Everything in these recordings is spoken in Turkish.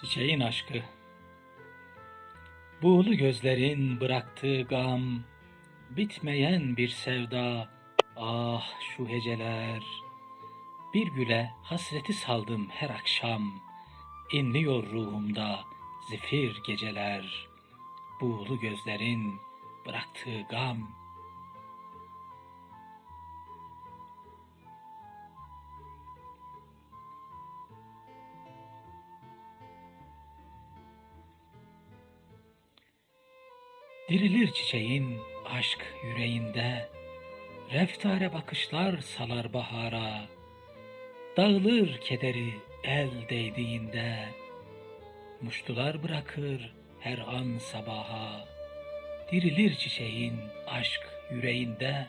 Çiçeğin aşkı. Buğulu gözlerin bıraktığı gam Bitmeyen bir sevda. Ah şu heceler. Bir güle hasreti saldım her akşam. İnliyor ruhumda zifir geceler. Buğulu gözlerin bıraktığı gam Dirilir çiçeğin aşk yüreğinde, Reftare bakışlar salar bahara, Dağılır kederi el değdiğinde, Muştular bırakır her an sabaha, Dirilir çiçeğin aşk yüreğinde,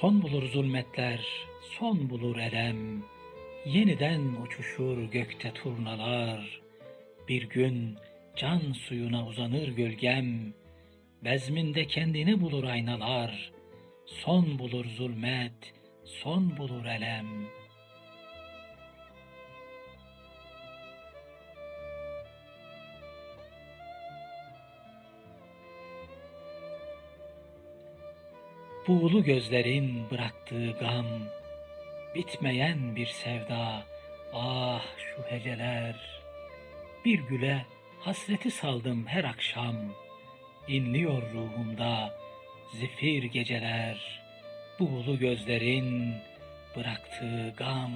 Son bulur zulmetler, son bulur elem, Yeniden uçuşur gökte turnalar. Bir gün can suyuna uzanır gölgem, Bezminde kendini bulur aynalar. Son bulur zulmet, son bulur elem. Buğulu gözlerin bıraktığı gam, bitmeyen bir sevda, ah şu heceler. Bir güle hasreti saldım her akşam, inliyor ruhumda zifir geceler. Buğulu gözlerin bıraktığı gam.